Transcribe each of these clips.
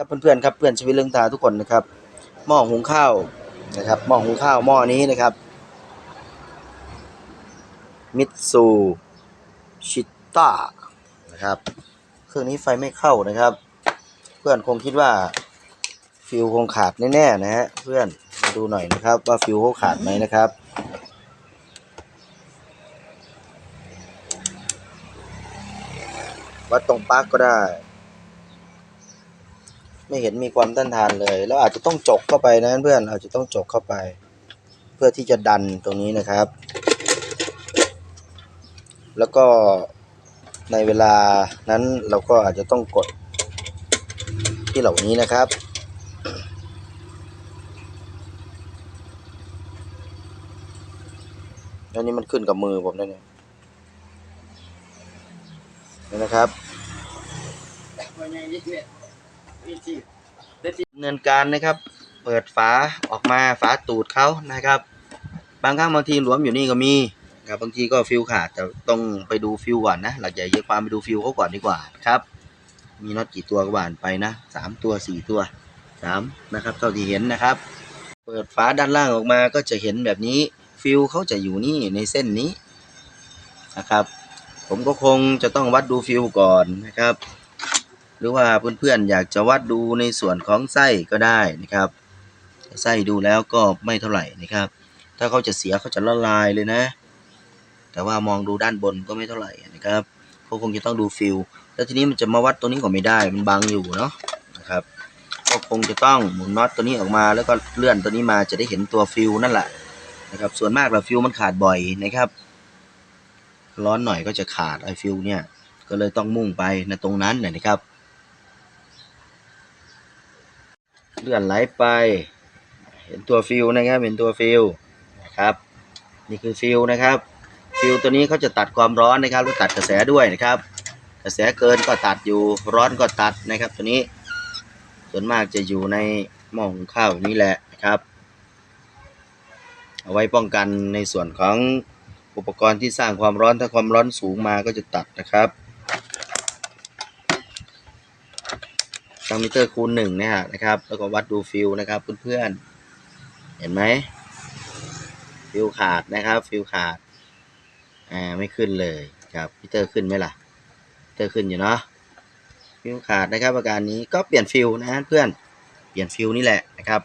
ครับเพื่อนๆครับเพื่อนชีวิตเรื่องตาทุกคนนะครับหม้อหุงข้าวนะครับหม้อหุงข้าวหม้อนี้นะครับมิตซูชิต้านะครับเครื่องนี้ไฟไม่เข้านะครับ เพื่อนคงคิดว่าฟิวคงขาดแน่ๆนะฮะเพื่อนมาดูหน่อยนะครับ ว่าฟิวเขาขาดไหมนะครับวัดตรงปลั๊กก็ได้ ไม่เห็นมีความต้านทานเลย แล้วอาจจะต้องจกเข้าไปนะเพื่อนอาจจะต้องจกเข้าไป เพื่อที่จะดันตรงนี้นะครับ แล้วก็ในเวลานั้นเราก็อาจจะต้องกดที่เหล่านี้นะครับแล้วนี่มันขึ้นกับมือผมได้เนี่ยนะครับ ดำเนินการนะครับ เปิดฝาออกมาฝาตูดเขานะครับ บางครั้งบางทีหลวมอยู่นี่ก็มีครับบางทีก็ฟิวขาดแต่ต้องไปดูฟิวก่อนนะ หลักใหญ่เยอะความไปดูฟิวเขาก่อนดีกว่าครับ มีน็อตกี่ตัวก็ว่านไปนะสามตัวสี่ตัวสามนะครับเท่าที่เห็นนะครับ เปิดฝาด้านล่างออกมาก็จะเห็นแบบนี้ฟิวเขาจะอยู่นี่ในเส้นนี้นะครับ ผมก็คงจะต้องวัดดูฟิวก่อนนะครับ หรือว่าเพื่อนๆอยากจะวัดดูในส่วนของไส้ก็ได้นะครับ ไส้ดูแล้วก็ไม่เท่าไหร่นะครับ ถ้าเขาจะเสียเขาจะละลายเลยนะ แต่ว่ามองดูด้านบนก็ไม่เท่าไหร่นะครับเขาคงจะต้องดูฟิลแล้วทีนี้มันจะมาวัดตัวนี้ก็ไม่ได้มันบังอยู่เนาะนะครับก็คงจะต้องหมุนน็อตตัวนี้ออกมาแล้วก็เลื่อนตัวนี้มาจะได้เห็นตัวฟิลนั่นแหละนะครับส่วนมากเราฟิลมันขาดบ่อยนะครับ ร้อนหน่อยก็จะขาดไอฟิลเนี่ยก็เลยต้องมุ่งไปในตรงนั้นนะครับ เลื่อนไหลไป เห็นตัวฟิลนะครับ เห็นตัวฟิลนะครับ นี่คือฟิลนะครับ ฟิลตัวนี้เขาจะตัดความร้อนนะครับแล้วตัดกระแสด้วยนะครับ กระแสเกินก็ตัดอยู่ร้อนก็ตัดนะครับ ตัวนี้ ส่วนมากจะอยู่ในหม้อหุงข้าวนี้แหละนะครับ เอาไว้ป้องกันในส่วนของอุปกรณ์ที่สร้างความร้อนถ้าความร้อนสูงมาก็จะตัดนะครับ ตั้งมิเตอร์คูณหนึ่งเนี่ยนะครับ แล้วก็วัดดูฟิลนะครับเพื่อนๆ เห็นไหมฟิลขาดนะครับ ฟิลขาด อ่า ไม่ขึ้นเลยครับมิเตอร์ขึ้นไหมล่ะมิเตอร์ขึ้นอยู่เนาะ ฟิลขาดนะครับอาการนี้ก็เปลี่ยนฟิลนะเพื่อน เปลี่ยนฟิลนี่แหละนะครับ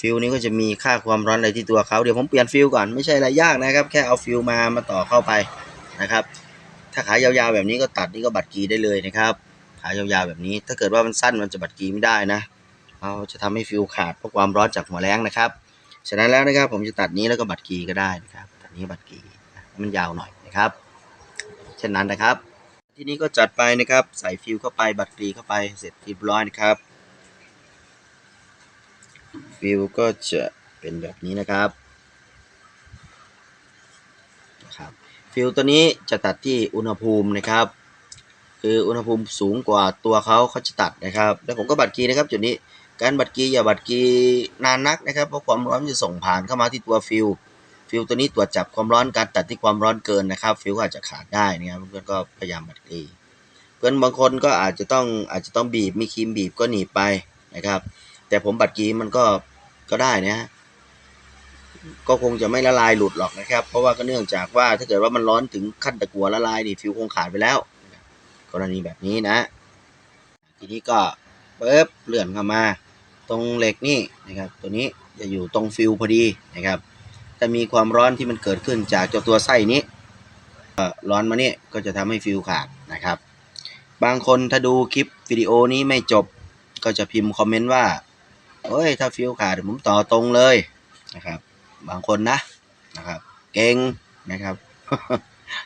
ฟิลนี้ก็จะมีค่าความร้อนอะไรที่ตัวเขาเดี๋ยวผมเปลี่ยนฟิลก่อนไม่ใช่อะไรยากนะครับ แค่เอาฟิลมามาต่อเข้าไปนะครับ ถ้าขายาวๆแบบนี้ก็ตัดนี่ก็บัตรกีได้เลยนะครับ ขายาวๆแบบนี้ ถ้าเกิดว่ามันสั้นมันจะบัดกีไม่ได้นะเราจะทำให้ฟิวขาดเพราะความร้อนจากหัวแรงนะครับฉะนั้นแล้วนะครับผมจะตัดนี้แล้วก็บัดกีก็ได้นะครับตัดนี้บัดกีมันยาวหน่อยนะครับ เช่นนั้นนะครับ ทีนี้ก็จัดไปนะครับใส่ฟิวเข้าไปบัดกีเข้าไปเสร็จเรียบร้อยนะครับ ฟิวก็จะเป็นแบบนี้นะครับนะครับ ฟิวตัวนี้จะตัดที่อุณหภูมินะครับ คืออุณหภูมิสูงกว่าตัวเขาเขาจะตัดนะครับ แล้วผมก็บัดกีนะครับจุดนี้การบัดกีอย่าบัดกีนานนักนะครับเพราะความร้อนจะส่งผ่านเข้ามาที่ตัวฟิวฟิวตัวนี้ตรวจจับความร้อนการตัดที่ความร้อนเกินนะครับ ฟิวอาจจะขาดได้นะครับเพื่อนก็พยายามบัดกีเพื่อนบางคนก็อาจจะต้องอาจจะต้องบีบมีครีมบีบก็หนีบไปนะครับ แต่ผมบัดกีมันก็ก็ได้นะฮะก็คงจะไม่ละลายหลุดหรอกนะครับ เพราะว่าก็เนื่องจากว่าถ้าเกิดว่ามันร้อนถึงขั้นตะกัวละลายนี่ฟิวคงขาดไปแล้ว กรณีแบบนี้นะ ทีนี้ก็เปิ๊บเลื่อนเข้ามา ตรงเหล็กนี่นะครับ ตัวนี้จะอยู่ตรงฟิวพอดีนะครับถ้ามีความร้อนที่มันเกิดขึ้นจากเจ้าตัวไส้นี้ร้อนมาเนี่ยก็จะทำให้ฟิวขาดนะครับ บางคนถ้าดูคลิปวิดีโอนี้ไม่จบก็จะพิมพ์คอมเมนต์ว่าเฮ้ยถ้าฟิวขาดผมต่อตรงเลยนะครับ บางคนนะนะครับ เก่งนะครับ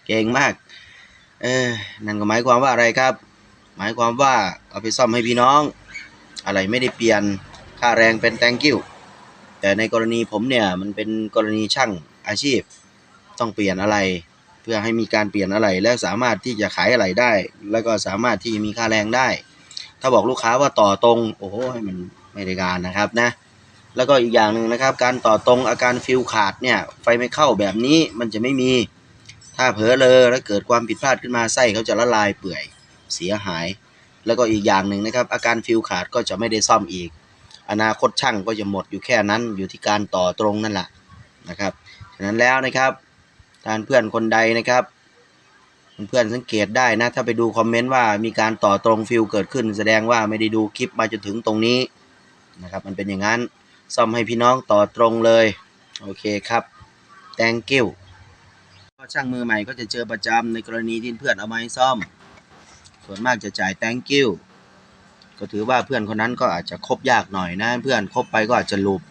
เก่งมาก เออนั่นก็หมายความว่าอะไรครับ หมายความว่าเอาไปซ่อมให้พี่น้อง อะไรไม่ได้เปลี่ยนค่าแรงเป็น thank you แต่ในกรณีผมเนี่ยมันเป็นกรณีช่างอาชีพ ต้องเปลี่ยนอะไร เพื่อให้มีการเปลี่ยนอะไรและสามารถที่จะขายอะไรได้ แล้วก็สามารถที่มีค่าแรงได้ ถ้าบอกลูกค้าว่าต่อตรง โอ้โหให้มันไม่ได้การนะครับนะแล้วก็อีกอย่างหนึ่งนะครับ การต่อตรงอาการฟิวขาดเนี่ยไฟไม่เข้าแบบนี้มันจะไม่มี ถ้าเผลอเลอแล้วเกิดความผิดพลาดขึ้นมาไส้เขาจะละลายเปื่อยเสียหาย แล้วก็อีกอย่างหนึ่งนะครับ อาการฟิวขาดก็จะไม่ได้ซ่อมอีก อนาคตช่างก็จะหมดอยู่แค่นั้นอยู่ที่การต่อตรงนั่นแหละนะครับฉะนั้นแล้วนะครับท่านเพื่อนคนใดนะครับ เพื่อนสังเกตได้นะ ถ้าไปดูคอมเมนต์ว่ามีการต่อตรงฟิลเกิดขึ้น แสดงว่าไม่ได้ดูคลิปมาจนถึงตรงนี้นะครับ มันเป็นอย่างนั้นซ่อมให้พี่น้องต่อตรงเลย โอเคครับ thank you ช่างมือใหม่ก็จะเจอประจำในกรณีที่เพื่อนเอามาให้ซ่อม ส่วนมากจะจ่าย thank you ก็ถือว่าเพื่อนคนนั้นก็อาจจะคบยากหน่อยนะเพื่อนคบไปก็อาจจะหลุบ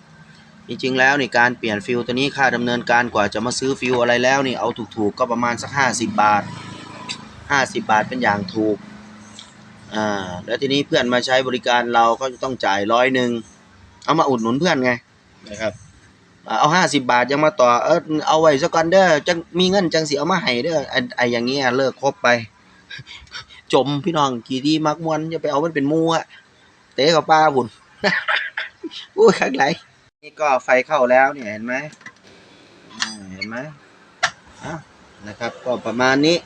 จริงๆแล้วในการเปลี่ยนฟิลตัวนี้ค่าดำเนินการกว่าจะมาซื้อฟิลอะไรแล้วนี่เอาถูกๆก็ประมาณสักห้าสิบบาทห้าสิบบาทเป็นอย่างถูกอ่าแล้วทีนี้เพื่อนมาใช้บริการเราก็จะต้องจ่ายร้อยหนึ่งเอามาอุดหนุนเพื่อนไงนะครับ เอาห้าสิบบาทยังมาต่อเออเอาไว้สักก่อนเด้อจังมีเงินจังสิเอามาให้เด้อไอ้อย่างเงี้ยเลิกคบไป จมพี่น้องกี่ดีมักมวนอย่าไปเอามันเป็นมูอะเตะกับป้าบุญอุ้ข้างไหลนี่ก็ไฟเข้าแล้วเนี่ยเห็นไหมเห็นไหมอะนะครับ ก็ประมาณนี้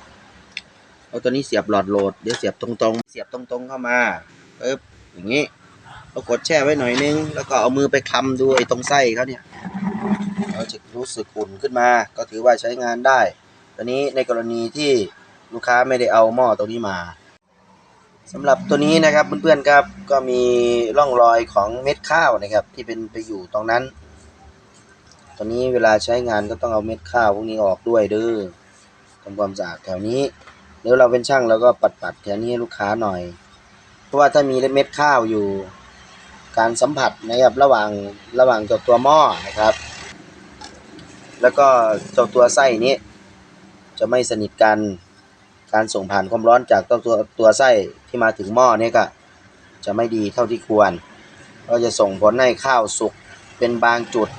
เอาตัวนี้เสียบหลอดโหลดเดี๋ยวเสียบตรงๆ เสียบตรงๆเข้ามาปึ๊บอย่างนี้เรากดแช่ไว้หน่อยนึง แล้วก็เอามือไปคลำดูไอ้ตรงไส้เขาเนี่ย จะรู้สึกอุ่นขึ้นมา ก็ถือว่าใช้งานได้ ตอนนี้ในกรณีที่ลูกค้าไม่ได้เอาหม้อตัวนี้มาสำหรับตัวนี้นะครับเพื่อนๆครับก็มีร่องรอยของเม็ดข้าวนะครับ ที่เป็นไปอยู่ตรงนั้น ตอนนี้เวลาใช้งานก็ต้องเอาเม็ดข้าวพวกนี้ออกด้วยเด้อทำความสะอาดแถวนี้เดี๋ยวเราเป็นช่างเราก็ปัดๆแถวนี้ให้ลูกค้าหน่อย เพราะว่าถ้ามีเม็ดข้าวอยู่ การสัมผัสนะครับระหว่างระหว่างเจ้าตัวหม้อนะครับ แล้วก็เจ้าตัวไส้นี้ จะไม่สนิทกัน การส่งผ่านความร้อนจากตัวตัวตัวไส้ที่มาถึงหม้อเนี่ยก็จะไม่ดีเท่าที่ควร ก็จะส่งผลให้ข้าวสุกเป็นบางจุด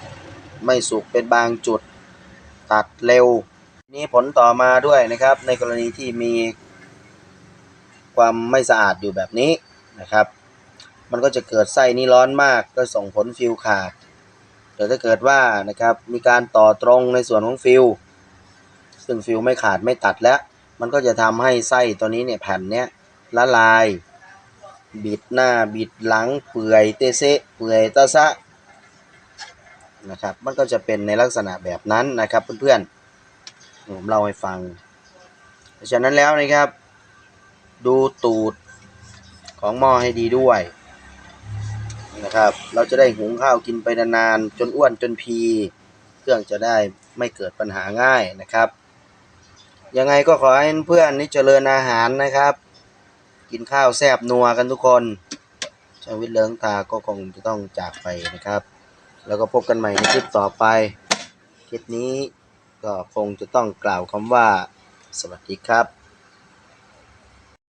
ไม่สุกเป็นบางจุด ตัดเร็ว นี่ผลต่อมาด้วยนะครับ ในกรณีที่มีความไม่สะอาดอยู่แบบนี้นะครับ มันก็จะเกิดไส้นี่ร้อนมากก็ส่งผลฟิวขาด แต่ถ้าเกิดว่านะครับมีการต่อตรงในส่วนของฟิวซึ่งฟิวไม่ขาดไม่ตัดแล้ว มันก็จะทำให้ไส้ตัวนี้เนี่ยแผ่นเนี้ยละลาย บิดหน้าบิดหลังเปื่อยเตเซเปื่อยตะซะนะครับมันก็จะเป็นในลักษณะแบบนั้นนะครับเพื่อนๆผมเล่าให้ฟัง เพราะฉะนั้นแล้วนะครับ ดูตูดของหม้อให้ดีด้วย นะครับ เราจะได้หุงข้าวกินไปนานๆจนอ้วนจนพี เครื่องจะได้ไม่เกิดปัญหาง่ายนะครับ ยังไงก็ขอให้เพื่อนนี่เจริญอาหารนะครับ กินข้าวแซ่บนัวกันทุกคนชาวิทย์เลิงตาก็คงจะต้องจากไปนะครับ แล้วก็พบกันใหม่ในคลิปต่อไป คลิปนี้ก็คงจะต้องกล่าวคำว่า สวัสดีครับ